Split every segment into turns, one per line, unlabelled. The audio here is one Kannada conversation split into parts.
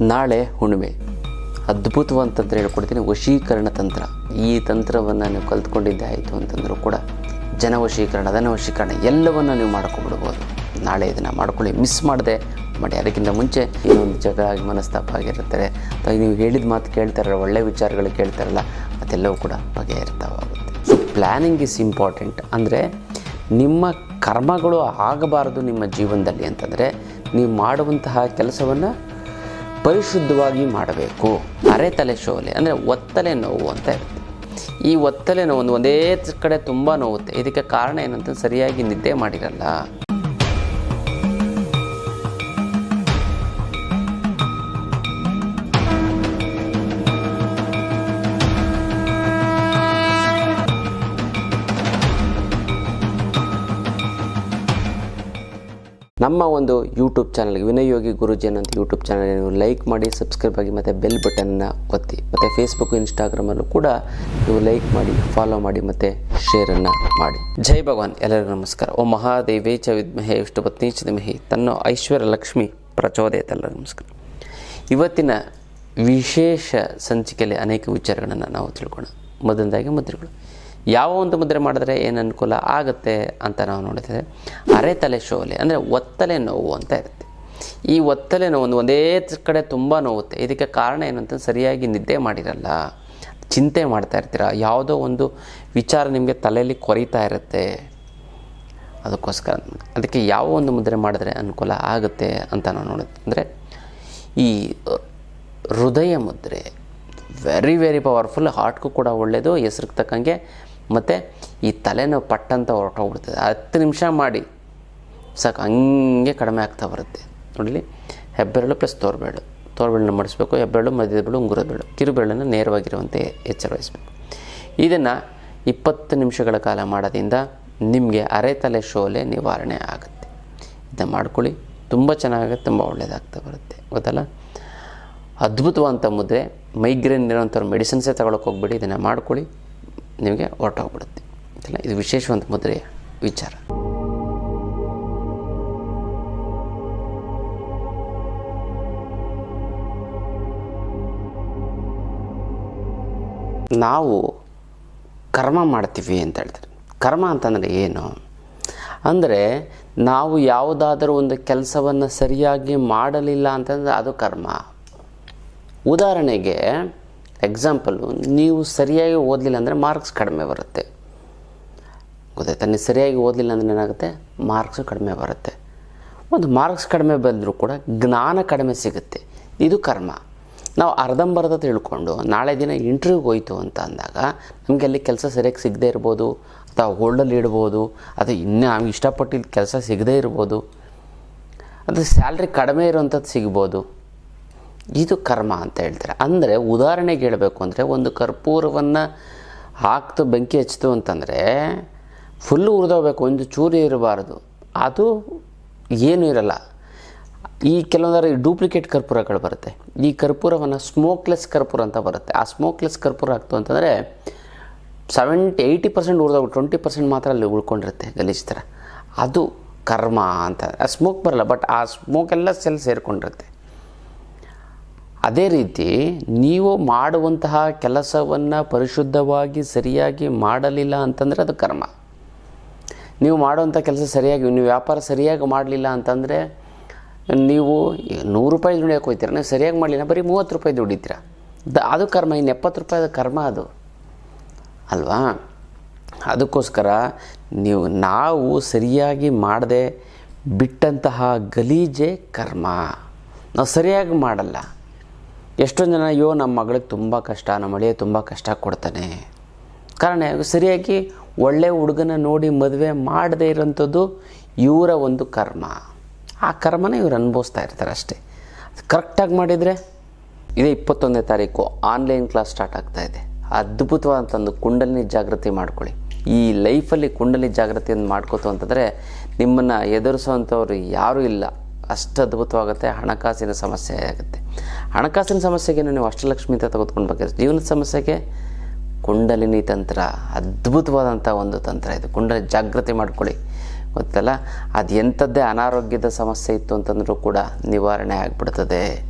ನಾಳೆ ಹುಣ್ಣಿಮೆ. ಅದ್ಭುತವಂತಂದ್ರೆ ಹೇಳ್ಕೊಡ್ತೀನಿ. ವಶೀಕರಣ ತಂತ್ರ. ಈ ತಂತ್ರವನ್ನು ನೀವು ಕಲ್ತ್ಕೊಂಡಿದ್ದೆ ಆಯಿತು ಅಂತಂದರೂ ಕೂಡ ಜನ ವಶೀಕರಣ, ಧನ ವಶೀಕರಣ ಎಲ್ಲವನ್ನು ನೀವು ಮಾಡ್ಕೊಂಡ್ಬಿಡ್ಬೋದು. ನಾಳೆ ಇದನ್ನು ಮಾಡ್ಕೊಳ್ಳಿ. ಮಿಸ್ ಮಾಡದೆ ಮಾಡಿ. ಅದಕ್ಕಿಂತ ಮುಂಚೆ ಇನ್ನೊಂದು ಜಗಳ ಆಗಿ ಮನಸ್ತಾಪ ಆಗಿರ್ತಾರೆ. ನೀವು ಹೇಳಿದ ಮಾತು ಕೇಳ್ತಾರಲ್ಲ ಒಳ್ಳೆ ವಿಚಾರಗಳು ಕೇಳ್ತಾರಲ್ಲ ಅದೆಲ್ಲವೂ ಕೂಡ ಬಗೆಹರಿತಾವಾಗುತ್ತೆ. ಸೊ ಪ್ಲ್ಯಾನಿಂಗ್ ಇಸ್ ಇಂಪಾರ್ಟೆಂಟ್ ಅಂದರೆ ನಿಮ್ಮ ಕರ್ಮಗಳು ಆಗಬಾರದು ನಿಮ್ಮ ಜೀವನದಲ್ಲಿ ಅಂತಂದರೆ ನೀವು ಮಾಡುವಂತಹ ಕೆಲಸವನ್ನು ಪರಿಶುದ್ಧವಾಗಿ ಮಾಡಬೇಕು. ಅರೆತಲೆ ಶೋಲೆ, ಅಂದರೆ ಒತ್ತಲೆ ನೋವು ಅಂತ ಇರುತ್ತೆ. ಈ ಒತ್ತಲೆ ನೋವು ಒಂದು ಒಂದೇ ಕಡೆ ತುಂಬ ನೋವುತ್ತೆ. ಇದಕ್ಕೆ ಕಾರಣ ಏನಂತ ಸರಿಯಾಗಿ ನಿದ್ದೆ ಮಾಡಿರಲ್ಲ. ನಮ್ಮ ಒಂದು ಯೂಟ್ಯೂಬ್ ಚಾನಲ್ಗೆ ವಿನಯೋಗಿ ಯೋಗಿ ಗುರುಜಿ ಅನ್ನೋಂಥ ಯೂಟ್ಯೂಬ್ ಚಾನಲ್ಗೆ ನೀವು ಲೈಕ್ ಮಾಡಿ ಸಬ್ಸ್ಕ್ರೈಬ್ ಆಗಿ ಮತ್ತು ಬೆಲ್ ಬಟನ್ನ ಒತ್ತಿ. ಮತ್ತು ಫೇಸ್ಬುಕ್ ಇನ್ಸ್ಟಾಗ್ರಾಮಲ್ಲೂ ಕೂಡ ನೀವು ಲೈಕ್ ಮಾಡಿ ಫಾಲೋ ಮಾಡಿ ಮತ್ತು ಶೇರನ್ನು ಮಾಡಿ. ಜೈ ಭಗವಾನ್. ಎಲ್ಲರಿಗೂ ನಮಸ್ಕಾರ. ಓ ಮಹಾದೇವೇ ಚ ವಿದ್ಮಹೇ ವಿಷ್ಣು ಪತ್ನಿ ಚ ತನ್ನ ತನ್ನೋ ಐಶ್ವರ್ಯ ಲಕ್ಷ್ಮಿ ಪ್ರಚೋದಯತೆ. ಎಲ್ಲರಿಗೂ ನಮಸ್ಕಾರ. ಇವತ್ತಿನ ವಿಶೇಷ ಸಂಚಿಕೆಯಲ್ಲಿ ಅನೇಕ ವಿಚಾರಗಳನ್ನು ನಾವು ತಿಳ್ಕೊಳ್ಳೋಣ. ಮೊದಲನೇದಾಗಿ ಮುದ್ರೆಗಳು. ಯಾವ ಒಂದು ಮುದ್ರೆ ಮಾಡಿದ್ರೆ ಏನು ಅನುಕೂಲ ಆಗುತ್ತೆ ಅಂತ ನಾವು ನೋಡಿದ್ರೆ ಅರೆತಲೆ ಶೋಲೆ ಅಂದರೆ ಒತ್ತಲೆ ನೋವು ಅಂತ ಇರುತ್ತೆ. ಈ ಒತ್ತಲೆ ನೋವು ಒಂದು ಒಂದೇ ಕಡೆ ತುಂಬ ನೋವುತ್ತೆ. ಇದಕ್ಕೆ ಕಾರಣ ಏನಂತ ಸರಿಯಾಗಿ ನಿದ್ದೆ ಮಾಡಿರಲ್ಲ, ಚಿಂತೆ ಮಾಡ್ತಾ ಇರ್ತೀರ? ಯಾವುದೋ ಒಂದು ವಿಚಾರ ನಿಮಗೆ ತಲೆಯಲ್ಲಿ ಕೊರಿತಾ ಇರುತ್ತೆ. ಅದಕ್ಕೋಸ್ಕರ ಅದಕ್ಕೆ ಯಾವ ಒಂದು ಮುದ್ರೆ ಮಾಡಿದ್ರೆ ಅನುಕೂಲ ಆಗುತ್ತೆ ಅಂತ ನಾವು ನೋಡೋದು ಅಂದರೆ ಈ ಹೃದಯ ಮುದ್ರೆ ವೆರಿ ವೆರಿ ಪವರ್ಫುಲ್ ಹಾರ್ಟ್ಗೂ ಕೂಡ ಒಳ್ಳೆಯದು ಹೆಸ್ರಿಗೆ ತಕ್ಕಂಗೆ ಮತ್ತು ಈ ತಲೆನೋವು ಪಟ್ಟಂತ ಹೊರಟೋಗ್ಬಿಡ್ತದೆ. ಹತ್ತು ನಿಮಿಷ ಮಾಡಿ. ಸಾಕು, ಹಂಗೆ ಕಡಿಮೆ ಆಗ್ತಾ ಬರುತ್ತೆ. ನೋಡಲಿ? ಹೆಬ್ಬೆರಳು ಪ್ಲಸ್ ತೋರ್ಬೇಳು. ತೋರ್ಬೇಳನ್ನ ಮಾಡಿಸ್ಬೇಕು, ಹೆಬ್ಬೆರಳು, ಮಧ್ಯದ ಬೆರಳು ಉಂಗುರದ ಬೇಳು. ಕಿರುಬೇಳನ್ನು ನೇರವಾಗಿರುವಂತೆ ಎಚ್ಚರ ವಹಿಸಬೇಕು. ಇದನ್ನು ಇಪ್ಪತ್ತು ನಿಮಿಷಗಳ ಕಾಲ ಮಾಡೋದ್ರಿಂದ ನಿಮಗೆ ಅರೆತಲೆ ಶೋಲೆ ನಿವಾರಣೆ ಆಗುತ್ತೆ. ಇದನ್ನು ಮಾಡ್ಕೊಳ್ಳಿ. ತುಂಬ ಚೆನ್ನಾಗುತ್ತೆ, ತುಂಬ ಒಳ್ಳೆಯದಾಗ್ತಾ ಬರುತ್ತೆ. ಗೊತ್ತಲ್ಲ? ಅದ್ಭುತವಾದಂಥ ಮುದ್ರೆ ಮೈಗ್ರೇನ್ ಇರೋಂಥವ್ರು ಮೆಡಿಸಿನ್ಸೇ ತಗೊಳಕ್ಕೆ ಹೋಗ್ಬೇಡಿ, ಇದನ್ನು ಮಾಡ್ಕೊಳ್ಳಿ. ನಿಮಗೆ ಹೊರಟೋಗ್ಬಿಡುತ್ತೆ. ಇಲ್ಲ, ಇದು ವಿಶೇಷವಂತ ಮುದ್ರೆಯ ವಿಚಾರ. ನಾವು ಕರ್ಮ ಮಾಡ್ತೀವಿ ಅಂತ ಹೇಳ್ತಾರೆ. ಕರ್ಮ ಅಂತಂದರೆ ಏನು? ಅಂದರೆ ನಾವು ಯಾವುದಾದರೂ ಒಂದು ಕೆಲಸವನ್ನು ಸರಿಯಾಗಿ ಮಾಡಲಿಲ್ಲ ಅಂತಂದರೆ ಅದು ಕರ್ಮ. ಉದಾಹರಣೆಗೆ ಎಕ್ಸಾಂಪಲು ನೀವು ಸರಿಯಾಗಿ ಓದಲಿಲ್ಲ ಅಂದರೆ ಮಾರ್ಕ್ಸ್ ಕಡಿಮೆ ಬರುತ್ತೆ. ಗೊತ್ತಾಯ್ತಾ? ನೀವು ಸರಿಯಾಗಿ ಓದಲಿಲ್ಲ ಅಂದರೆ ಏನಾಗುತ್ತೆ? ಮಾರ್ಕ್ಸು ಕಡಿಮೆ ಬರುತ್ತೆ. ಒಂದು ಮಾರ್ಕ್ಸ್ ಕಡಿಮೆ ಬಂದರೂ ಕೂಡ ಜ್ಞಾನ ಕಡಿಮೆ ಸಿಗುತ್ತೆ. ಇದು ಕರ್ಮ. ನಾವು ಅರ್ಧಂಬರ್ಧ ತಿಳ್ಕೊಂಡು ನಾಳೆ ದಿನ ಇಂಟರ್ವ್ಯೂಗೆ ಹೋಯಿತು ಅಂತ ಅಂದಾಗ ನಮಗೆ ಅಲ್ಲಿ ಕೆಲಸ ಸರಿಯಾಗಿ ಸಿಗದೇ ಇರ್ಬೋದು, ಅಥವಾ ಹೋಲ್ಡಲ್ಲಿ ಇಡ್ಬೋದು ಅಥವಾ ಇನ್ನೂ ನಮ್ಗೆ ಇಷ್ಟಪಟ್ಟಿದ್ದ ಕೆಲಸ ಸಿಗದೇ ಇರ್ಬೋದು. ಅಥವಾ ಸ್ಯಾಲ್ರಿ ಕಡಿಮೆ ಇರುವಂಥದ್ದು ಸಿಗ್ಬೋದು. ಇದು ಕರ್ಮ ಅಂತ ಹೇಳ್ತಾರೆ. ಅಂದರೆ ಉದಾಹರಣೆಗೆ ಹೇಳಬೇಕು ಅಂದರೆ ಒಂದು ಕರ್ಪೂರವನ್ನು ಹಾಕ್ತು ಬೆಂಕಿ ಹಚ್ತು ಅಂತಂದರೆ ಫುಲ್ಲು ಉರಿದೋಗ್ಬೇಕು, ಒಂದು ಚೂರಿ ಇರಬಾರ್ದು. ಅದು ಏನೂ ಇರಲ್ಲ. ಈ ಕೆಲವೊಂದರ ಡೂಪ್ಲಿಕೇಟ್ ಕರ್ಪೂರಗಳು ಬರುತ್ತೆ. ಈ ಕರ್ಪೂರವನ್ನು ಸ್ಮೋಕ್ಲೆಸ್ ಕರ್ಪೂರ ಅಂತ ಬರುತ್ತೆ. ಆ ಸ್ಮೋಕ್ಲೆಸ್ ಕರ್ಪೂರ ಹಾಕ್ತು ಅಂತಂದರೆ ಸೆವೆಂಟಿ ಏಯ್ಟಿ ಪರ್ಸೆಂಟ್ ಉರಿದೋಗಿ ಟ್ವೆಂಟಿ ಪರ್ಸೆಂಟ್ ಮಾತ್ರ ಅಲ್ಲಿ ಉಳ್ಕೊಂಡಿರುತ್ತೆ ಗಲೀಜು ಥರ. ಅದು ಕರ್ಮ ಅಂತ. ಆ ಸ್ಮೋಕ್ ಬರಲ್ಲ ಬಟ್ ಆ ಸ್ಮೋಕ್ ಎಲ್ಲ ಸೆಲ್ ಸೇರಿಕೊಂಡಿರುತ್ತೆ. ಅದೇ ರೀತಿ ನೀವು ಮಾಡುವಂತಹ ಕೆಲಸವನ್ನು ಪರಿಶುದ್ಧವಾಗಿ ಸರಿಯಾಗಿ ಮಾಡಲಿಲ್ಲ ಅಂತಂದರೆ ಅದು ಕರ್ಮ. ನೀವು ಮಾಡುವಂಥ ಕೆಲಸ ಸರಿಯಾಗಿ, ನೀವು ವ್ಯಾಪಾರ ಸರಿಯಾಗಿ ಮಾಡಲಿಲ್ಲ ಅಂತಂದರೆ ನೀವು ನೂರು ರೂಪಾಯಿ ದುಡಿಯೋಕೆ ಹೋಗ್ತೀರ, ನೀವು ಸರಿಯಾಗಿ ಮಾಡಲಿಲ್ಲ, ಬರೀ ಮೂವತ್ತು ರೂಪಾಯಿ ದುಡಿತೀರ. ದ, ಅದು ಕರ್ಮ, ಇನ್ನು ಎಪ್ಪತ್ತು ರೂಪಾಯಿ ಅದು ಕರ್ಮ ಅದು. ಅಲ್ವಾ? ಅದಕ್ಕೋಸ್ಕರ ನೀವು, ನಾವು ಸರಿಯಾಗಿ ಮಾಡದೆ ಬಿಟ್ಟಂತಹ ಗಲೀಜೆ ಕರ್ಮ. ನಾವು ಸರಿಯಾಗಿ ಮಾಡಲ್ಲ. ಎಷ್ಟೊಂದು ಜನ, ಅಯ್ಯೋ ನಮ್ಮ ಮಗಳಿಗೆ ತುಂಬ ಕಷ್ಟ ನಮ್ಮ ಅಳಿಯ ತುಂಬ ಕಷ್ಟ ಕೊಡ್ತಾನೆ. ಕಾರಣ, ಸರಿಯಾಗಿ ಒಳ್ಳೆ ಹುಡುಗನ ನೋಡಿ ಮದುವೆ ಮಾಡದೇ ಇರೋಂಥದ್ದು ಇವರ ಒಂದು ಕರ್ಮ. ಆ ಕರ್ಮನ ಇವ್ರು ಅನುಭವಿಸ್ತಾ ಇರ್ತಾರೆ ಅಷ್ಟೇ. ಕರೆಕ್ಟಾಗಿ ಮಾಡಿದರೆ, ಇದೇ ಇಪ್ಪತ್ತೊಂದನೇ ತಾರೀಕು ಆನ್ಲೈನ್ ಕ್ಲಾಸ್ ಸ್ಟಾರ್ಟ್ ಆಗ್ತಾ ಇದೆ. ಅದ್ಭುತವಾದಂಥದ್ದು ಕುಂಡಲಿನಿ ಜಾಗೃತಿ ಮಾಡ್ಕೊಳ್ಳಿ. ಈ ಲೈಫಲ್ಲಿ ಕುಂಡಲಿ ಜಾಗೃತಿಯನ್ನು ಮಾಡ್ಕೋತು ಅಂತಂದರೆ ನಿಮ್ಮನ್ನು ಎದುರಿಸೋವಂಥವ್ರು ಯಾರೂ ಇಲ್ಲ. ಅಷ್ಟು ಅದ್ಭುತವಾಗುತ್ತೆ ಹಣಕಾಸಿನ ಸಮಸ್ಯೆ ಆಗುತ್ತೆ. ಹಣಕಾಸಿನ ಸಮಸ್ಯೆಗೆ ನೀವು ಅಷ್ಟಲಕ್ಷ್ಮಿ ಅಂತ ತೆಗೆದುಕೊಂಡು ಬಗ್ಗೆ, ಜೀವನದ ಸಮಸ್ಯೆಗೆ ಕುಂಡಲಿನಿ ತಂತ್ರ, ಅದ್ಭುತವಾದಂಥ ಒಂದು ತಂತ್ರ ಇದು. ಕುಂಡಲಿ ಜಾಗೃತಿ ಮಾಡ್ಕೊಳ್ಳಿ. ಗೊತ್ತಲ್ಲ? ಅದು ಎಂಥದ್ದೇ ಅನಾರೋಗ್ಯದ ಸಮಸ್ಯೆ ಇತ್ತು ಅಂತಂದರೂ ಕೂಡ ನಿವಾರಣೆ ಆಗಿಬಿಡ್ತದೆ.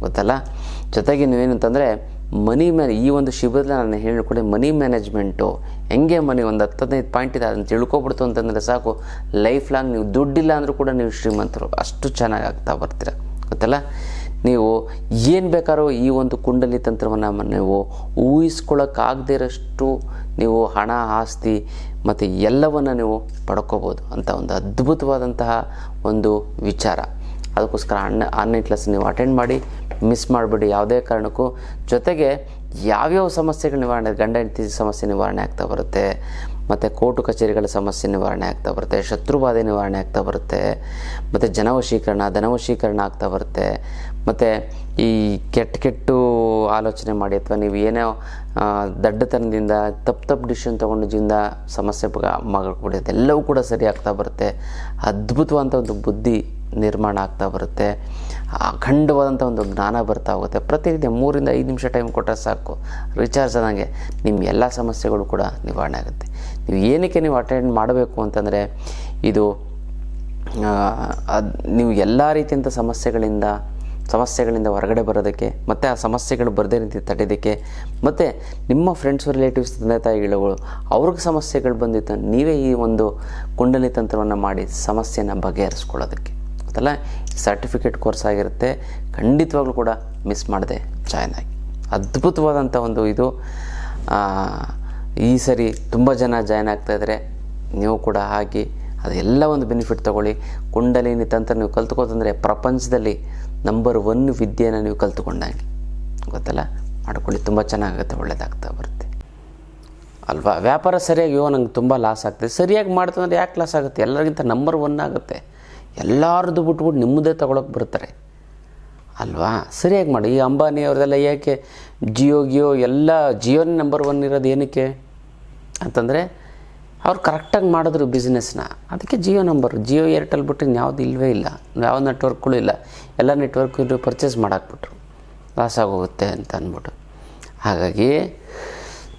ಗೊತ್ತಲ್ಲ? ಜೊತೆಗೆ ನೀವೇನಂತಂದರೆ, ಮನಿ ಮ್ಯಾನೇ ಈ ಒಂದು ಶಿಬಿರದಲ್ಲಿ ನಾನು ಹೇಳಿಕೊಡಿ ಮನಿ ಮ್ಯಾನೇಜ್ಮೆಂಟು ಹೆಂಗೆ ಮನೆ ಒಂದು ಹತ್ತು ಹದಿನೈದು ಪಾಯಿಂಟ್ ಇದೆ, ಅದನ್ನು ತಿಳ್ಕೊಬಿಡ್ತು ಅಂತಂದರೆ ಸಾಕು. ಲೈಫ್ ಲಾಂಗ್ ನೀವು ದುಡ್ಡಿಲ್ಲ ಅಂದರೂ ಕೂಡ ನೀವು ಶ್ರೀಮಂತರು. ಅಷ್ಟು ಚೆನ್ನಾಗಿ ಆಗ್ತಾ ಬರ್ತೀರ. ಗೊತ್ತಲ್ಲ? ನೀವು ಏನು ಬೇಕಾದ್ರೂ ಈ ಒಂದು ಕುಂಡಲಿ ತಂತ್ರವನ್ನು ನೀವು ಊಹಿಸ್ಕೊಳ್ಳೋಕ್ಕಾಗದೇ ಇರೋಷ್ಟು ನೀವು ಹಣ, ಆಸ್ತಿ ಮತ್ತು ಎಲ್ಲವನ್ನು ನೀವು ಪಡ್ಕೋಬೋದು ಅಂತ ಒಂದು ಅದ್ಭುತವಾದಂತಹ ಒಂದು ವಿಚಾರ. ಅದಕ್ಕೋಸ್ಕರ ಅಣ್ಣ ಆನ್ಲೈನ್ ಕ್ಲಾಸ್ ನೀವು ಅಟೆಂಡ್ ಮಾಡಿ ಮಿಸ್ ಮಾಡಬೇಡಿ ಯಾವುದೇ ಕಾರಣಕ್ಕೂ. ಜೊತೆಗೆ ಯಾವ್ಯಾವ ಸಮಸ್ಯೆಗಳು ನಿವಾರಣೆ, ಗಂಡ ಹೆಂಡತಿ ಸಮಸ್ಯೆ ನಿವಾರಣೆ ಆಗ್ತಾ ಬರುತ್ತೆ, ಮತ್ತು ಕೋರ್ಟು ಕಚೇರಿಗಳ ಸಮಸ್ಯೆ ನಿವಾರಣೆ ಆಗ್ತಾ ಬರುತ್ತೆ ಶತ್ರುಬಾಧೆ ನಿವಾರಣೆ ಆಗ್ತಾ ಬರುತ್ತೆ, ಮತ್ತು ಜನವಶೀಕರಣ, ಧನವಶೀಕರಣ ಆಗ್ತಾ ಬರುತ್ತೆ, ಮತ್ತು ಈ ಕೆಟ್ಟ ಕೆಟ್ಟು ಆಲೋಚನೆ ಮಾಡಿ ಅಥವಾ ನೀವು ಏನೋ ದಡ್ಡತನದಿಂದ, ತಪ್ಪು ತಪ್ಪು ಡಿಸಿಷನ್ ತೊಗೊಂಡು ಜೀವನ ಸಮಸ್ಯೆ ಮಾಡ್ಕೊಡಿ ಎಲ್ಲವೂ ಕೂಡ ಸರಿ ಆಗ್ತಾ ಬರುತ್ತೆ. ಅದ್ಭುತವಾದಂಥ ಒಂದು ಬುದ್ಧಿ ನಿರ್ಮಾಣ ಆಗ್ತಾ ಬರುತ್ತೆ. ಅಖಂಡವಾದಂಥ ಒಂದು ಜ್ಞಾನ ಬರ್ತಾ ಹೋಗುತ್ತೆ. ಪ್ರತಿನಿತ್ಯ ಮೂರಿಂದ ಐದು ನಿಮಿಷ ಟೈಮ್ ಕೊಟ್ಟರೆ ಸಾಕು. ರಿಚಾರ್ಜ್ ಆದಂಗೆ ನಿಮ್ಮ ಎಲ್ಲ ಸಮಸ್ಯೆಗಳು ಕೂಡ ನಿವಾರಣೆ ಆಗುತ್ತೆ. ನೀವು ಏನಕ್ಕೆ ನೀವು ಅಟೆಂಡ್ ಮಾಡಬೇಕು ಅಂತಂದರೆ, ಇದು ಅದು, ನೀವು ಎಲ್ಲ ರೀತಿಯಂಥ ಸಮಸ್ಯೆಗಳಿಂದ ಸಮಸ್ಯೆಗಳಿಂದ ಹೊರಗಡೆ ಬರೋದಕ್ಕೆ, ಮತ್ತು ಆ ಸಮಸ್ಯೆಗಳು ಬರದೇ ರೀತಿ ತಡೆಯೋದಕ್ಕೆ, ಮತ್ತು ನಿಮ್ಮ ಫ್ರೆಂಡ್ಸ್ ರಿಲೇಟಿವ್ಸ್ ತಂದೆ, ತಾಯಿಗಳು, ಅವ್ರಿಗೆ ಸಮಸ್ಯೆಗಳು ಬಂದಿತ್ತು ನೀವೇ ಈ ಒಂದು ಕುಂಡಲಿ ತಂತ್ರವನ್ನು ಮಾಡಿ ಸಮಸ್ಯೆನ ಬಗೆಹರಿಸ್ಕೊಳ್ಳೋದಕ್ಕೆ. ಗೊತ್ತಲ್ಲ ಸರ್ಟಿಫಿಕೇಟ್ ಕೋರ್ಸ್ ಆಗಿರುತ್ತೆ. ಖಂಡಿತವಾಗ್ಲೂ ಕೂಡ ಮಿಸ್ ಮಾಡಿದೆ ಜಾಯ್ನ್ ಆಗಿ. ಅದ್ಭುತವಾದಂಥ ಒಂದು ಇದು. ಈ ಸರಿ ತುಂಬ ಜನ ಜಾಯ್ನ್ ಆಗ್ತಾಯಿದ್ದಾರೆ ನೀವು ಕೂಡ ಹಾಕಿ ಅದೆಲ್ಲ ಒಂದು ಬೆನಿಫಿಟ್ ತೊಗೊಳ್ಳಿ. ಕುಂಡಲಿನಿ ತಂತ್ರ ನೀವು ಕಲ್ತ್ಕೋತಂದರೆ ಪ್ರಪಂಚದಲ್ಲಿ ನಂಬರ್ ಒನ್ ವಿದ್ಯೆನ ನೀವು ಕಲ್ತ್ಕೊಂಡಂಗೆ. ಗೊತ್ತಲ್ಲ? ಮಾಡ್ಕೊಳ್ಳಿ, ತುಂಬ ಚೆನ್ನಾಗುತ್ತೆ, ಒಳ್ಳೇದಾಗ್ತಾ ಬರುತ್ತೆ. ಅಲ್ವಾ? ವ್ಯಾಪಾರ ಸರಿಯಾಗಿ ಯೋ ನಂಗೆ ತುಂಬ ಲಾಸ್ ಆಗ್ತದೆ. ಸರಿಯಾಗಿ ಮಾಡ್ತಂದ್ರೆ ಯಾಕೆ ಲಾಸ್ ಆಗುತ್ತೆ? ಎಲ್ಲರಿಗಿಂತ ನಂಬರ್ ಒನ್ ಆಗುತ್ತೆ. ಎಲ್ಲರದ್ದು ಬಿಟ್ಬಿಟ್ಟು ನಿಮ್ಮದೇ ತೊಗೊಳಕ್ಕೆ ಬರ್ತಾರೆ. ಅಲ್ವಾ? ಸರಿಯಾಗಿ ಮಾಡಿ. ಈ ಅಂಬಾನಿ ಅವ್ರದ್ದೆಲ್ಲ ಯಾಕೆ ಜಿಯೋ, ಗಿಯೋ, ಎಲ್ಲ ಜಿಯೋನೇ ನಂಬರ್ ಒನ್ ಇರೋದು ಏನಕ್ಕೆ? ಅಂತಂದರೆ ಅವ್ರು ಕರೆಕ್ಟಾಗಿ ಮಾಡಿದ್ರು ಬಿಸ್ನೆಸ್ನ. ಅದಕ್ಕೆ ಜಿಯೋ ನಂಬರ್. ಜಿಯೋ, ಏರ್ಟೆಲ್ ಬಿಟ್ಟು ಯಾವುದು ಇಲ್ಲವೇ ಇಲ್ಲ. ಯಾವ ನೆಟ್ವರ್ಕ್ಗಳು ಇಲ್ಲ. ಎಲ್ಲ ನೆಟ್ವರ್ಕ್ ಪರ್ಚೇಸ್ ಮಾಡಾಕ್ಬಿಟ್ರು. ಲಾಸ್ ಆಗೋಗುತ್ತೆ ಅಂತ ಅಂದ್ಬಿಟ್ಟು. ಹಾಗಾಗಿ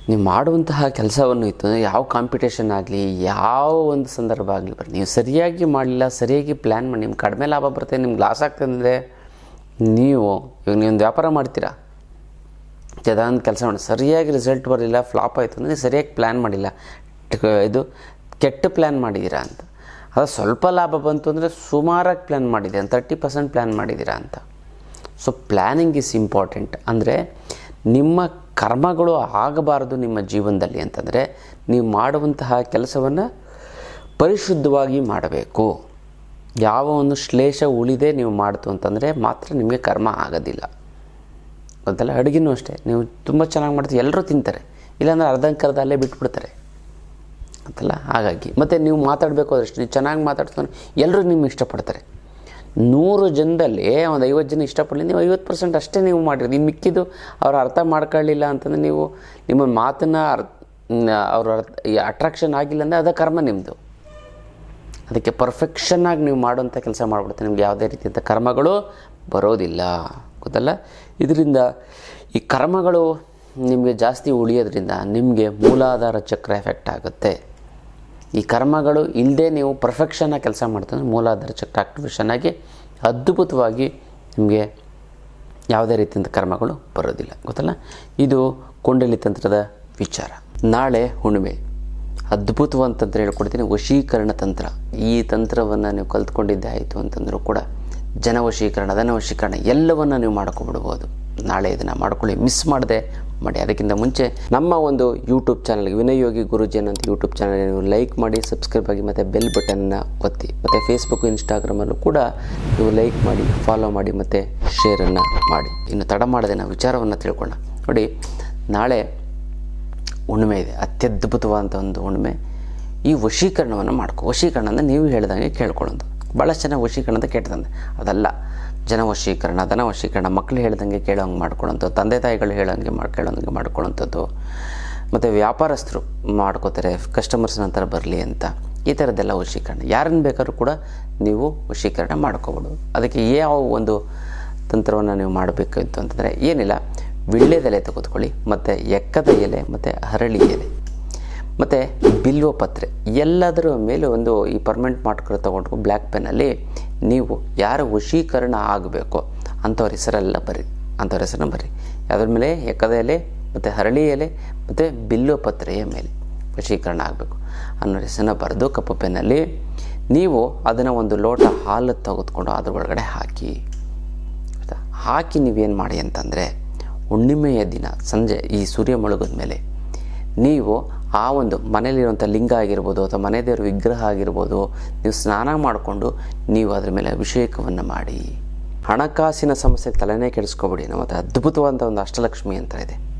ನೀವು ಮಾಡುವಂತಹ ಕೆಲಸವನ್ನು ಇತ್ತು ಅಂದರೆ ಯಾವ ಕಾಂಪಿಟೇಷನ್ ಆಗಲಿ, ಯಾವ ಒಂದು ಸಂದರ್ಭ ಆಗಲಿ ಬರಲಿ, ನೀವು ಸರಿಯಾಗಿ ಮಾಡಲಿಲ್ಲ, ಸರಿಯಾಗಿ ಪ್ಲ್ಯಾನ್ ಮಾಡಿ, ನಿಮ್ಗೆ ಕಡಿಮೆ ಲಾಭ ಬರುತ್ತೆ, ನಿಮ್ಗೆ ಲಾಸ್ ಆಗ್ತದೆ ನೀವು, ಇವಾಗ ಒಂದು ವ್ಯಾಪಾರ ಮಾಡ್ತೀರಾ? ಒಂದು ಕೆಲಸ ಮಾಡಿ, ಸರಿಯಾಗಿ ರಿಸಲ್ಟ್ ಬರಲಿಲ್ಲ ಫ್ಲಾಪ್ ಆಯಿತು ಅಂದರೆ ಸರಿಯಾಗಿ ಪ್ಲ್ಯಾನ್ ಮಾಡಿಲ್ಲ. ಇದು ಕೆಟ್ಟ ಪ್ಲ್ಯಾನ್ ಮಾಡಿದ್ದೀರಾ ಅಂತ. ಅದು ಸ್ವಲ್ಪ ಲಾಭ ಬಂತು ಅಂದರೆ ಸುಮಾರಾಗಿ ಪ್ಲ್ಯಾನ್ ಮಾಡಿದ್ದೀರಾ ತರ್ಟಿ ಪರ್ಸೆಂಟ್ ಪ್ಲ್ಯಾನ್ ಮಾಡಿದ್ದೀರಾ ಅಂತ. ಸೊ ಪ್ಲ್ಯಾನಿಂಗ್ ಇಸ್ ಇಂಪಾರ್ಟೆಂಟ್ ಅಂದರೆ ನಿಮ್ಮ ಕರ್ಮಗಳು ಆಗಬಾರದು ನಿಮ್ಮ ಜೀವನದಲ್ಲಿ ಅಂತಂದರೆ ನೀವು ಮಾಡುವಂತಹ ಕೆಲಸವನ್ನು ಪರಿಶುದ್ಧವಾಗಿ ಮಾಡಬೇಕು. ಯಾವ ಒಂದು ಶ್ಲೇಷ ಉಳಿದೆ ನೀವು ಮಾಡ್ತು ಅಂತಂದರೆ ಮಾತ್ರ ನಿಮಗೆ ಕರ್ಮ ಆಗೋದಿಲ್ಲ. ಗೊತ್ತಲ್ಲ ಅಡುಗೆನೂ ಅಷ್ಟೇ. ನೀವು ತುಂಬ ಚೆನ್ನಾಗಿ ಮಾಡ್ತೀವಿ ಎಲ್ಲರೂ ತಿಂತಾರೆ. ಇಲ್ಲಾಂದ್ರೆ ಅರ್ಧಂಕರ್ಧ ಅಲ್ಲೇ ಬಿಟ್ಬಿಡ್ತಾರೆ. ಅಂತಲ್ಲ ಹಾಗಾಗಿ. ಮತ್ತು ನೀವು ಮಾತಾಡಬೇಕು ಅದಷ್ಟು ನೀವು ಚೆನ್ನಾಗಿ ಮಾತಾಡ್ತಾನೆ ಎಲ್ಲರೂ ನಿಮ್ಗೆ ಇಷ್ಟಪಡ್ತಾರೆ. ನೂರು ಜನದಲ್ಲಿ, ಒಂದು ಐವತ್ತು ಜನ ಇಷ್ಟಪಡಲಿ, ನೀವು ಐವತ್ತು ಪರ್ಸೆಂಟ್ ಅಷ್ಟೇ ನೀವು ಮಾಡಿರಿ. ಇನ್ನು ಮಿಕ್ಕಿದ್ದು ಅವ್ರು ಅರ್ಥ ಮಾಡ್ಕೊಳ್ಳಿಲ್ಲ ಅಂತಂದರೆ ನೀವು ನಿಮ್ಮ ಮಾತನ್ನು ಅರ್ ಅವ್ರ ಅರ್ಥ ಅಟ್ರಾಕ್ಷನ್ ಆಗಿಲ್ಲ ಅಂದರೆ ಅದೇ ಕರ್ಮ ನಿಮ್ಮದು ಅದಕ್ಕೆ ಪರ್ಫೆಕ್ಷನ್ನಾಗಿ ನೀವು ಮಾಡುವಂಥ ಕೆಲಸ ಮಾಡಿಬಿಡುತ್ತೆ. ನಿಮ್ಗೆ ಯಾವುದೇ ರೀತಿಯಂಥ ಕರ್ಮಗಳು ಬರೋದಿಲ್ಲ. ಗೊತ್ತಲ್ಲ? ಇದರಿಂದ ಈ ಕರ್ಮಗಳು ನಿಮಗೆ ಜಾಸ್ತಿ ಉಳಿಯೋದ್ರಿಂದ ನಿಮಗೆ ಮೂಲಾಧಾರ ಚಕ್ರ ಎಫೆಕ್ಟ್ ಆಗುತ್ತೆ. ಈ ಕರ್ಮಗಳು ಇಲ್ಲದೆ ನೀವು ಪರ್ಫೆಕ್ಷನ್ನಾಗಿ ಕೆಲಸ ಮಾಡ್ತಂದ್ರೆ ಮೂಲಾಧಾರ ಚಕ್ರ ಆಕ್ಟಿವೇಶನ್ ಆಗಿ ಅದ್ಭುತವಾಗಿ ನಿಮಗೆ ಯಾವುದೇ ರೀತಿಯಿಂದ ಕರ್ಮಗಳು ಬರೋದಿಲ್ಲ. ಗೊತ್ತಲ್ಲ? ಇದು ಕುಂಡಲಿ ತಂತ್ರದ ವಿಚಾರ. ನಾಳೆ ಹುಣ್ಣಿಮೆ. ಅಂತಂದ್ರೆ ಹೇಳ್ಕೊಡ್ತೀನಿ. ವಶೀಕರಣ ತಂತ್ರ. ಈ ತಂತ್ರವನ್ನು ನೀವು ಕಲ್ತ್ಕೊಂಡಿದ್ದೆ ಆಯಿತು ಅಂತಂದರೂ ಕೂಡ ಜನವಶೀಕರಣ, ಧನವಶೀಕರಣ ಎಲ್ಲವನ್ನು ನೀವು ಮಾಡ್ಕೊಬಿಡ್ಬೋದು. ನಾಳೆ ಇದನ್ನು ಮಾಡ್ಕೊಳ್ಳಿ. ಮಿಸ್ ಮಾಡದೆ ಮಾಡಿ. ಅದಕ್ಕಿಂತ ಮುಂಚೆ ನಮ್ಮ ಒಂದು ಯೂಟ್ಯೂಬ್ ಚಾನಲ್ಗೆ ವಿನಯೋಗಿ ಯೋಗಿ ಗುರುಜಿ ಅನ್ನೋ ಯೂಟ್ಯೂಬ್ ಚಾನಲ್ ನೀವು ಲೈಕ್ ಮಾಡಿ ಸಬ್ಸ್ಕ್ರೈಬ್ ಆಗಿ, ಮತ್ತು ಬೆಲ್ ಬಟನ್ನ ಒತ್ತಿ, ಮತ್ತು ಫೇಸ್ಬುಕ್ ಇನ್ಸ್ಟಾಗ್ರಾಮಲ್ಲೂ ಕೂಡ ನೀವು ಲೈಕ್ ಮಾಡಿ ಫಾಲೋ ಮಾಡಿ, ಮತ್ತು ಶೇರನ್ನು ಮಾಡಿ. ಇನ್ನು ತಡ ಮಾಡದೆ ನಾವು ವಿಚಾರವನ್ನು ತಿಳ್ಕೊಳ್ಳೋಣ. ನೋಡಿ, ನಾಳೆ ಹುಣ್ಣಿಮೆ ಇದೆ. ಅತ್ಯದ್ಭುತವಾದಂಥ ಒಂದು ಹುಣ್ಣಿಮೆ. ಈ ವಶೀಕರಣವನ್ನು ಮಾಡ್ಕೊ. ವಶೀಕರಣ ಅಂದರೆ ನೀವು ಹೇಳ್ದಂಗೆ ಕೇಳ್ಕೊಳ್ಳೋದು. ಭಾಳಷ್ಟು ಜನ ವಶೀಕರಣ ಅಂತ ಕೇಳ್ತಂದೆ ಅದಲ್ಲ. ಜನ ವಶೀಕರಣ ಧನ ವಶೀಕರಣ ಮಕ್ಕಳು ಹೇಳ್ದಂಗೆ ಕೇಳೋಂಗೆ ಮಾಡ್ಕೊಳ್ಳೋಂಥದ್ದು, ತಂದೆ ತಾಯಿಗಳು ಹೇಳೋಂಗೆ ಮಾಡಿ, ಕೇಳೋಂಗೆ ಮಾಡ್ಕೊಳ್ಳೋಂಥದ್ದು. ಮತ್ತು ವ್ಯಾಪಾರಸ್ಥರು ಮಾಡ್ಕೋತಾರೆ ಕಸ್ಟಮರ್ಸ್ ನಂತರ ಬರಲಿ ಅಂತ. ಈ ಥರದ್ದೆಲ್ಲ ವಶೀಕರಣ. ಯಾರನ್ನು ಬೇಕಾದ್ರೂ ಕೂಡ ನೀವು ವಶೀಕರಣ ಮಾಡ್ಕೋಬೋದು. ಅದಕ್ಕೆ ಯಾವ ಒಂದು ತಂತ್ರವನ್ನು ನೀವು ಮಾಡಬೇಕಿತ್ತು ಅಂತಂದರೆ, ಏನಿಲ್ಲ ವಿಳ್ಳೆದೆಲೆ ತೆಗೆದುಕೊಳ್ಳಿ, ಮತ್ತು ಎಕ್ಕದ ಎಲೆ, ಮತ್ತು ಹರಳಿ ಎಲೆ. ಮತ್ತು ಬಿಲ್ವ ಪತ್ರೆ ಎಲ್ಲದರ ಮೇಲೆ ಒಂದು ಈ ಪರ್ಮನೆಂಟ್ ಮಾರ್ಕರ್ ತೊಗೊಂಡು ಬ್ಲ್ಯಾಕ್ ಪೆನ್ನಲ್ಲಿ ನೀವು ಯಾರ ವಶೀಕರಣ ಆಗಬೇಕೋ ಅಂಥವ್ರ ಹೆಸರೆಲ್ಲ ಬರಿ, ಅಂಥವ್ರ ಹೆಸರನ್ನ ಬರಿ. ಯಾವುದ್ರ ಮೇಲೆ? ಎಕ್ಕದ ಎಲೆ, ಮತ್ತು ಹರಳಿ ಎಲೆ, ಮತ್ತು ಬಿಲ್ಲು ಪತ್ರೆಯ ಮೇಲೆ ವಶೀಕರಣ ಆಗಬೇಕು. ಅನ್ನೋ ಹೆಸರನ್ನ ಬರೆದು ಕಪ್ಪು ಪೆನ್ನಲ್ಲಿ ನೀವು ಅದನ್ನು ಒಂದು ಲೋಟ ಹಾಲು ತೆಗೆದುಕೊಂಡು ಅದ್ರ ಒಳಗಡೆ ಹಾಕಿ? ಹಾಕಿ ನೀವೇನು ಮಾಡಿ ಅಂತಂದರೆ ಹುಣ್ಣಿಮೆಯ ದಿನ, ಸಂಜೆ ಈ ಸೂರ್ಯ ಮುಳುಗಿದ ಮೇಲೆ ನೀವು ಆ ಒಂದು ಮನೆಯಲ್ಲಿರುವಂಥ ಲಿಂಗ ಆಗಿರ್ಬೋದು ಅಥವಾ ಮನೆ ದೇವರ ವಿಗ್ರಹ ಆಗಿರ್ಬೋದು ನೀವು ಸ್ನಾನ ಮಾಡಿಕೊಂಡು ನೀವು ಅದರ ಮೇಲೆ ಅಭಿಷೇಕವನ್ನು ಮಾಡಿ. ಹಣಕಾಸಿನ ಸಮಸ್ಯೆ ತಲೆನೇ ಕೆಡಿಸ್ಕೊಬಿಡಿ. ನಮ್ಮ ಅದ್ಭುತವಾದಂಥ ಒಂದು ಅಷ್ಟಲಕ್ಷ್ಮಿ ಅಂತ ಇದೆ.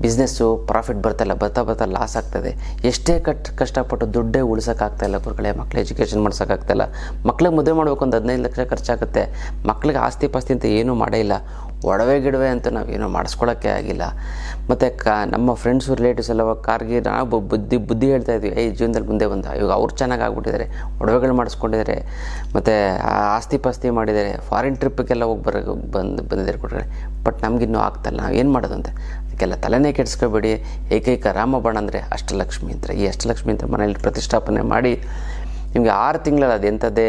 ಬಿಸ್ನೆಸ್ಸು ಪ್ರಾಫಿಟ್ ಬರ್ತಾಯಿಲ್ಲ ಬರ್ತಾ ಬರ್ತಾ ಲಾಸ್ ಆಗ್ತದೆ. ಎಷ್ಟೇ ಕಟ್, ಕಷ್ಟಪಟ್ಟು ದುಡ್ಡೇ ಉಳಿಸೋಕ್ಕಾಗ್ತಾಯಿಲ್ಲ ಗುರುಗಳೇ, ಮಕ್ಳು ಎಜುಕೇಷನ್ ಮಾಡ್ಸೋಕ್ಕಾಗ್ತಾಯಿಲ್ಲ ಮಕ್ಳಿಗೆ ಮದುವೆ ಮಾಡಬೇಕು ಒಂದು ಹದಿನೈದು ಲಕ್ಷ ಖರ್ಚಾಗುತ್ತೆ. ಮಕ್ಳಿಗೆ ಆಸ್ತಿ ಪಾಸ್ತಿ ಅಂತ ಏನೂ ಮಾಡೇ ಇಲ್ಲ. ಒಡವೆ ಗಿಡವೆ ಅಂತ ನಾವೇನೂ ಮಾಡಿಸ್ಕೊಳ್ಳೋಕ್ಕೆ ಆಗಿಲ್ಲ. ಮತ್ತು ಕ, ನಮ್ಮ ಫ್ರೆಂಡ್ಸು ರಿಲೇಟಿವ್ಸ್ ಎಲ್ಲ ಕಾರ್ಗೆ ನಾವು ಬುದ್ಧಿ ಬುದ್ಧಿ ಹೇಳ್ತಾ ಇದ್ವಿ, ಏಯ್, ಜೀವನದಲ್ಲಿ ಮುಂದೆ ಬಂದ. ಇವಾಗ ಅವ್ರು ಚೆನ್ನಾಗಿ ಆಗ್ಬಿಟ್ಟಿದ್ದಾರೆ. ಒಡವೆಗಳು ಮಾಡಿಸ್ಕೊಂಡಿದ್ದಾರೆ. ಮತ್ತು ಆಸ್ತಿ ಪಾಸ್ತಿ ಮಾಡಿದ್ದಾರೆ. ಫಾರಿನ್ ಟ್ರಿಪ್ಗೆಲ್ಲ ಹೋಗಿ ಬರೋ, ಬಂದು, ಬಂದಿದ್ದಾರೆ ಕೊಟ್ಟರೆ ಬಟ್ ನಮಗಿನ್ನೂ ಆಗ್ತಾಯಿಲ್ಲ ನಾವು ಏನು ಮಾಡೋದು ಅಂತ ಅದಕ್ಕೆಲ್ಲ ತಲೆನೇ ಕೆಡಿಸ್ಕೋಬೇಡಿ. ಏಕೈಕ ರಾಮಬಾಣ ಅಂದರೆ ಅಷ್ಟಲಕ್ಷ್ಮಿ ಅಂತ. ಈ ಅಷ್ಟಲಕ್ಷ್ಮಿ ಅಂತ ಮನೆಯಲ್ಲಿ ಪ್ರತಿಷ್ಠಾಪನೆ ಮಾಡಿ ನಿಮಗೆ ಆರು ತಿಂಗಳಲ್ಲಿ ಅದು ಎಂಥದ್ದೇ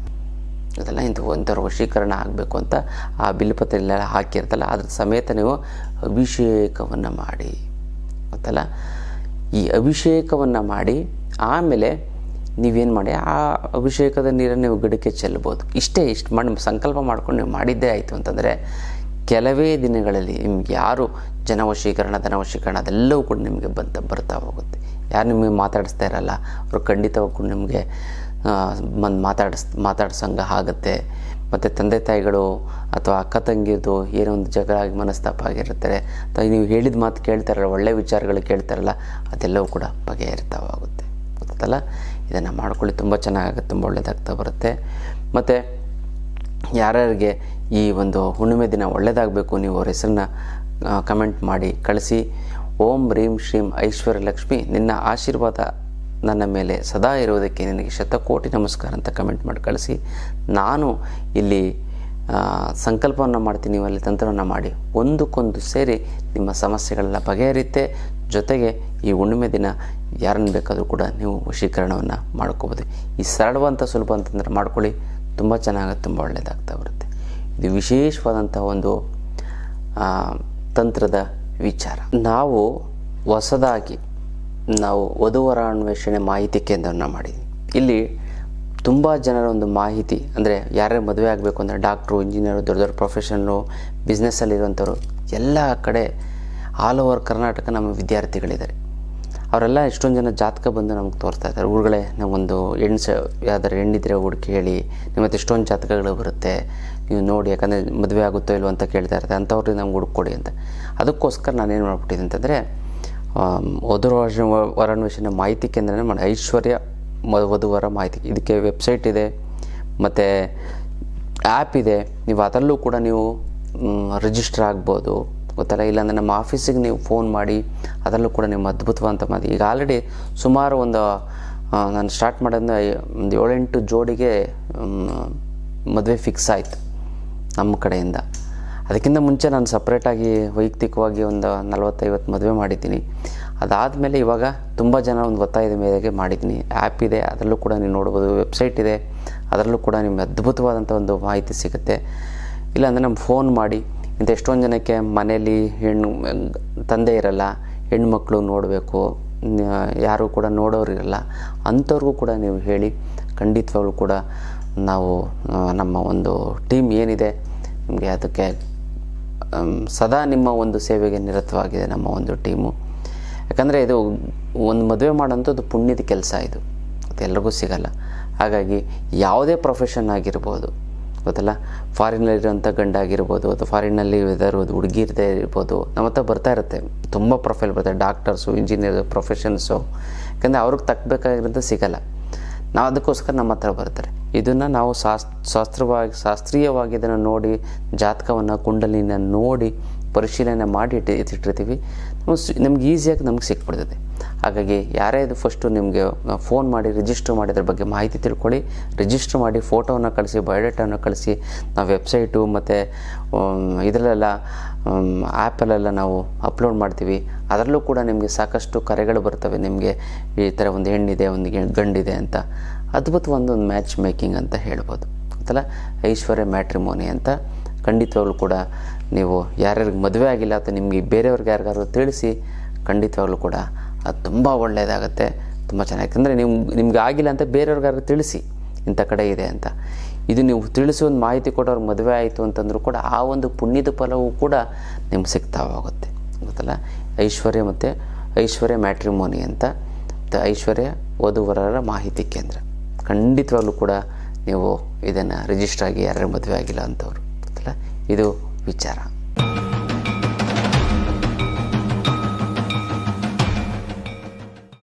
ಅದೆಲ್ಲ ಇಂಥ ಒಂಥರ ವಶೀಕರಣ ಆಗಬೇಕು ಅಂತ ಆ ಬಿಲ್ಪತ್ರೆಲ್ಲ ಹಾಕಿರ್ತಲ್ಲ ಅದ್ರ ಸಮೇತ ನೀವು ಅಭಿಷೇಕವನ್ನು ಮಾಡಿ. ಗೊತ್ತಲ್ಲ ಈ ಅಭಿಷೇಕವನ್ನು ಮಾಡಿ ಆಮೇಲೆ ನೀವೇನು ಮಾಡಿ, ಆ ಅಭಿಷೇಕದ ನೀರನ್ನು ನೀವು ಗಿಡಕ್ಕೆ ಚೆಲ್ಲಬೋದು ಇಷ್ಟೇ ಇಷ್ಟು ಮಾಡಿ ಸಂಕಲ್ಪ ಮಾಡ್ಕೊಂಡು ನೀವು ಮಾಡಿದ್ದೇ ಆಯಿತು ಅಂತಂದರೆ ಕೆಲವೇ ದಿನಗಳಲ್ಲಿ ನಿಮ್ಗೆ ಯಾರು ಜನವಶೀಕರಣ, ಧನವಶೀಕರಣ ಅದೆಲ್ಲವೂ ಕೂಡ ನಿಮಗೆ ಬಂತ, ಬರ್ತಾ ಹೋಗುತ್ತೆ. ಯಾರು ನಿಮಗೆ ಮಾತಾಡಿಸ್ತಾ ಇರಲ್ಲ, ಅವರು ಖಂಡಿತವಾಗೂ ನಿಮಗೆ ಬಂದು ಮಾತಾಡಿಸ್ ಮಾತಾಡ್ಸಂಗೆ ಆಗುತ್ತೆ. ಮತ್ತು ತಂದೆ ತಾಯಿಗಳು ಅಥವಾ ಅಕ್ಕ ತಂಗಿದು ಏನೋ ಒಂದು ಜಗಳ ಮನಸ್ತಾಪ ಆಗಿರ್ತಾರೆ. ಅಥವಾ ನೀವು ಹೇಳಿದ ಮಾತು ಕೇಳ್ತಾರಲ್ಲ ಒಳ್ಳೆಯ ವಿಚಾರಗಳು ಕೇಳ್ತಾರಲ್ಲ, ಅದೆಲ್ಲವೂ ಕೂಡ ಬಗೆಹರಿತವಾಗುತ್ತೆ. ಗೊತ್ತಲ್ಲ? ಇದನ್ನು ಮಾಡ್ಕೊಳ್ಳಿ, ತುಂಬ ಚೆನ್ನಾಗಾಗುತ್ತೆ, ತುಂಬ ಒಳ್ಳೆಯದಾಗ್ತಾ ಬರುತ್ತೆ. ಮತ್ತು ಯಾರ್ಯಾರಿಗೆ ಈ ಒಂದು ಹುಣ್ಣಿಮೆ ದಿನ ಒಳ್ಳೆಯದಾಗಬೇಕು ನೀವು ಅವ್ರ ಹೆಸರನ್ನ ಕಮೆಂಟ್ ಮಾಡಿ, ಕಳಿಸಿ. ಓಂ, ರೀಂ, ಶ್ರೀಂ, ಐಶ್ವರ್ಯ ಲಕ್ಷ್ಮಿ, ನಿನ್ನ ಆಶೀರ್ವಾದ ನನ್ನ ಮೇಲೆ ಸದಾ ಇರುವುದಕ್ಕೆ ನಿನಗೆ ಶತಕೋಟಿ ನಮಸ್ಕಾರ ಅಂತ ಕಮೆಂಟ್ ಮಾಡಿ ಕಳಿಸಿ. ನಾನು ಇಲ್ಲಿ ಸಂಕಲ್ಪವನ್ನು ಮಾಡ್ತೀನಿ, ನೀವು ಅಲ್ಲಿ ತಂತ್ರವನ್ನು ಮಾಡಿ. ಒಂದಕ್ಕೊಂದು ಸೇರಿ ನಿಮ್ಮ ಸಮಸ್ಯೆಗಳೆಲ್ಲ ಬಗೆಹರಿಯುತ್ತೆ ಜೊತೆಗೆ ಈ ಹುಣ್ಣಿಮೆ ದಿನ ಯಾರನ್ನು ಬೇಕಾದರೂ ಕೂಡ ನೀವು ವಶೀಕರಣವನ್ನು ಮಾಡ್ಕೋಬೋದು. ಈ ಸರಳವಂತ ಸುಲಭ ಅಂತಂದ್ರೆ ಮಾಡ್ಕೊಳ್ಳಿ. ತುಂಬ ಚೆನ್ನಾಗುತ್ತೆ, ತುಂಬ ಒಳ್ಳೆಯದಾಗ್ತಾ ಬರುತ್ತೆ. ಇದು ವಿಶೇಷವಾದಂಥ ಒಂದು ತಂತ್ರದ ವಿಚಾರ. ನಾವು ಹೊಸದಾಗಿ ನಾವು ವಧುವರ ಅನ್ವೇಷಣೆ ಮಾಹಿತಿ ಕೇಂದ್ರವನ್ನು ಮಾಡಿದ್ವಿ. ಇಲ್ಲಿ ತುಂಬ ಜನರ ಒಂದು ಮಾಹಿತಿ, ಅಂದರೆ ಯಾರ್ಯಾರು ಮದುವೆ ಆಗಬೇಕು ಅಂದರೆ ಡಾಕ್ಟ್ರು, ಇಂಜಿನಿಯರು, ದೊಡ್ಡ ದೊಡ್ಡ ಪ್ರೊಫೆಷನ್ನು ಬಿಸ್ನೆಸ್ಸಲ್ಲಿರುವಂಥವ್ರು ಎಲ್ಲ ಕಡೆ ಆಲ್ ಓವರ್ ಕರ್ನಾಟಕ ನಮ್ಮ ವಿದ್ಯಾರ್ಥಿಗಳಿದ್ದಾರೆ. ಅವರೆಲ್ಲ ಎಷ್ಟೊಂದು ಜನ ಜಾತಕ ಬಂದು ನಮ್ಗೆ ತೋರಿಸ್ತಾ ಇದ್ದಾರೆ. ಊರುಗಳೇ ನಾವೊಂದು ಹೆಣ್ಣು ಸ ಯಾವ್ದಾರು ಹೆಣ್ಣಿದ್ರೆ ಹುಡುಕಿ ಹೇಳಿ ನಿಮ್ಮ ಹತ್ರ ಎಷ್ಟೊಂದು ಜಾತಕಗಳು ಬರುತ್ತೆ, ನೀವು ನೋಡಿ, ಯಾಕಂದರೆ ಮದುವೆ ಆಗುತ್ತೋ ಇಲ್ವೋ ಅಂತ ಕೇಳ್ತಾ ಇರ್ತಾರೆ, ಅಂಥವ್ರಿಗೆ ನಮ್ಗೆ ಹುಡುಕೊಡಿ ಅಂತ. ಅದಕ್ಕೋಸ್ಕರ ನಾನೇನು ಮಾಡ್ಬಿಟ್ಟಿದ್ದೆ ಅಂತಂದರೆ ವಧು ವರಾನ್ವೇಷಣೆ ಮಾಹಿತಿ ಕೇಂದ್ರನೇ ಮಾಡಿ, ಐಶ್ವರ್ಯ ವಧುವರ ಮಾಹಿತಿ. ಇದಕ್ಕೆ ವೆಬ್ಸೈಟ್ ಇದೆ, ಮತ್ತು ಆ್ಯಪ್ ಇದೆ. ನೀವು ಅದರಲ್ಲೂ ಕೂಡ ನೀವು ರಿಜಿಸ್ಟರ್ ಆಗ್ಬೋದು. ಗೊತ್ತಲ್ಲ, ಇಲ್ಲಾಂದರೆ ನಮ್ಮ ಆಫೀಸಿಗೆ ನೀವು ಫೋನ್ ಮಾಡಿ, ಅದರಲ್ಲೂ ಕೂಡ ನಿಮ್ಮ ಅದ್ಭುತವಂತ ಮಾತು ಈಗ ಆಲ್ರೆಡಿ ಸುಮಾರು ಒಂದು ನಾನು ಸ್ಟಾರ್ಟ್ ಮಾಡೋದ್ರಿಂದ ಒಂದು ಏಳೆಂಟು ಜೋಡಿಗೆ ಮದುವೆ ಫಿಕ್ಸ್ ಆಯಿತು ನಮ್ಮ ಕಡೆಯಿಂದ. ಅದಕ್ಕಿಂತ ಮುಂಚೆ ನಾನು ಸಪ್ರೇಟಾಗಿ ವೈಯಕ್ತಿಕವಾಗಿ ಒಂದು ನಲವತ್ತೈವತ್ತು ಮದುವೆ ಮಾಡಿದ್ದೀನಿ. ಅದಾದಮೇಲೆ ಇವಾಗ ತುಂಬ ಜನ ಒಂದು ಒತ್ತಾಯದ ಮೇರೆಗೆ ಮಾಡಿದ್ದೀನಿ. ಆ್ಯಪ್ ಇದೆ, ಅದರಲ್ಲೂ ಕೂಡ ನೀವು ನೋಡ್ಬೋದು ವೆಬ್ಸೈಟ್ ಇದೆ, ಅದರಲ್ಲೂ ಕೂಡ ನಿಮಗೆ ಅದ್ಭುತವಾದಂಥ ಒಂದು ಮಾಹಿತಿ ಸಿಗುತ್ತೆ. ಇಲ್ಲಾಂದರೆ ನಮ್ಮ ಫೋನ್ ಮಾಡಿ ಇಂಥ ಎಷ್ಟೊಂದು ಜನಕ್ಕೆ ಮನೇಲಿ ಹೆಣ್ಣು, ತಂದೆ ಇರಲ್ಲ, ಹೆಣ್ಮಕ್ಳು ನೋಡಬೇಕು ಯಾರು ಕೂಡ ನೋಡೋರಿರಲ್ಲ ಅಂಥವ್ರಿಗೂ ಕೂಡ ನೀವು ಹೇಳಿ, ಖಂಡಿತವಾಗ್ಲೂ ಕೂಡ ನಾವು ನಮ್ಮ ಒಂದು ಟೀಮ್ ಏನಿದೆ, ನಿಮಗೆ ಅದಕ್ಕೆ ಸದಾ ನಿಮ್ಮ ಒಂದು ಸೇವೆಗೆ ನಿರತವಾಗಿದೆ ನಮ್ಮ ಒಂದು ಟೀಮು. ಯಾಕಂದರೆ ಇದು ಒಂದು ಮದುವೆ ಮಾಡೋಂಥದ್ದು ಪುಣ್ಯದ ಕೆಲಸ ಇದು. ಅದು ಎಲ್ರಿಗೂ ಸಿಗಲ್ಲ. ಹಾಗಾಗಿ ಯಾವುದೇ ಪ್ರೊಫೆಷನ್ ಆಗಿರ್ಬೋದು, ಗೊತ್ತಲ್ಲ? ಫಾರಿನಲ್ಲಿರೋಂಥ ಗಂಡ ಆಗಿರ್ಬೋದು ಅಥವಾ ಫಾರಿನಲ್ಲಿ ಇರೋದು ಹುಡುಗಿ ಇರದೇ ಇರ್ಬೋದು, ನಮ್ಮ ಹತ್ರ ಬರ್ತಾ ಇರುತ್ತೆ. ತುಂಬ ಪ್ರೊಫೈಲ್ ಬರ್ತದೆ ಡಾಕ್ಟರ್ಸು ಇಂಜಿನಿಯರ್ ಪ್ರೊಫೆಷನ್ಸು ಯಾಕಂದರೆ ಅವ್ರಿಗೆ ತಕ್ಕಬೇಕಾಗಿರೋದು ಸಿಗಲ್ಲ. ನಾವು ಅದಕ್ಕೋಸ್ಕರ ನಮ್ಮ ಹತ್ರ ಬರ್ತಾರೆ. ಇದನ್ನು ನಾವು ಶಾಸ್, ಶಾಸ್ತ್ರವಾಗಿ, ಶಾಸ್ತ್ರೀಯವಾಗಿ ಇದನ್ನು ನೋಡಿ, ಜಾತಕವನ್ನು, ಕುಂಡಲಿನ ನೋಡಿ, ಪರಿಶೀಲನೆ ಮಾಡಿ ಇಟ್ಟು, ಇಟ್ಟಿರ್ತೀವಿ. ನಮಗೆ ಈಸಿಯಾಗಿ ನಮ್ಗೆ ಸಿಕ್ಬಿಡ್ತದೆ. ಹಾಗಾಗಿ ಯಾರೇ ಇದು ಫಸ್ಟು ನಿಮಗೆ ಫೋನ್ ಮಾಡಿ, ರಿಜಿಸ್ಟರ್ ಮಾಡಿದ್ರ ಬಗ್ಗೆ ಮಾಹಿತಿ ತಿಳ್ಕೊಳ್ಳಿ. ರಿಜಿಸ್ಟರ್ ಮಾಡಿ ಫೋಟೋವನ್ನು ಕಳಿಸಿ ಬಯೋಡೇಟಾವನ್ನು ಕಳಿಸಿ, ನಾವು ವೆಬ್ಸೈಟು ಮತ್ತು ಇದರಲ್ಲೆಲ್ಲ ಆ್ಯಪಲ್ಲೆಲ್ಲ ನಾವು ಅಪ್ಲೋಡ್ ಮಾಡ್ತೀವಿ. ಅದರಲ್ಲೂ ಕೂಡ ನಿಮಗೆ ಸಾಕಷ್ಟು ಕರೆಗಳು ಬರ್ತವೆ. ನಿಮಗೆ ಈ ಥರ ಒಂದು ಹೆಣ್ಣಿದೆ, ಒಂದು ಗಂಡಿದೆ ಅಂತ. ಅದ್ಭುತ ಒಂದೊಂದು ಮ್ಯಾಚ್ ಮೇಕಿಂಗ್ ಅಂತ ಹೇಳ್ಬೋದು. ಗೊತ್ತಲ್ಲ? ಐಶ್ವರ್ಯ ಮ್ಯಾಟ್ರಿಮೋನಿ ಅಂತ ಖಂಡಿತವಾಗ್ಲೂ ಕೂಡ ನೀವು ಯಾರ್ಯಾರಿಗೆ ಮದುವೆ ಆಗಿಲ್ಲ ಅಥವಾ ನಿಮಗೆ ಬೇರೆಯವ್ರಿಗೆ ಯಾರಿಗಾದ್ರೂ ತಿಳಿಸಿ, ಖಂಡಿತವಾಗ್ಲೂ ಕೂಡ ಅದು ತುಂಬ ಒಳ್ಳೆಯದಾಗುತ್ತೆ, ತುಂಬ ಚೆನ್ನಾಗಿ. ಅಂದರೆ ನೀವು ನಿಮ್ಗೆ ಆಗಿಲ್ಲ ಅಂತ ಬೇರೆಯವ್ರಿಗಾದ್ರೂ ತಿಳಿಸಿ, ಇಂಥ ಕಡೆ ಇದೆ ಅಂತ. ಇದು ನೀವು ತಿಳಿಸಿ ಒಂದು ಮಾಹಿತಿ ಕೊಟ್ಟವ್ರಿಗೆ ಮದುವೆ ಆಯಿತು ಅಂತಂದ್ರೂ ಕೂಡ ಆ ಒಂದು ಪುಣ್ಯದ ಫಲವೂ ಕೂಡ ನಿಮ್ಗೆ ಸಿಗ್ತಾ ಹೋಗುತ್ತೆ ಗೊತ್ತಲ್ಲ? ಐಶ್ವರ್ಯ ಮತ್ತು ಐಶ್ವರ್ಯ ಮ್ಯಾಟ್ರಿಮೋನಿ ಅಂತ ಐಶ್ವರ್ಯ ವಧುವರರ ಮಾಹಿತಿ ಕೇಂದ್ರ. ಖಂಡಿತವಾಗ್ಲೂ ಕೂಡ ನೀವು ಇದನ್ನು ರಿಜಿಸ್ಟರ್ ಆಗಿ ಯಾರ್ಯಾರು ಮದುವೆ ಆಗಿಲ್ಲ ಅಂಥವ್ರು ಗೊತ್ತಲ್ಲ? ಇದು ವಿಚಾರ.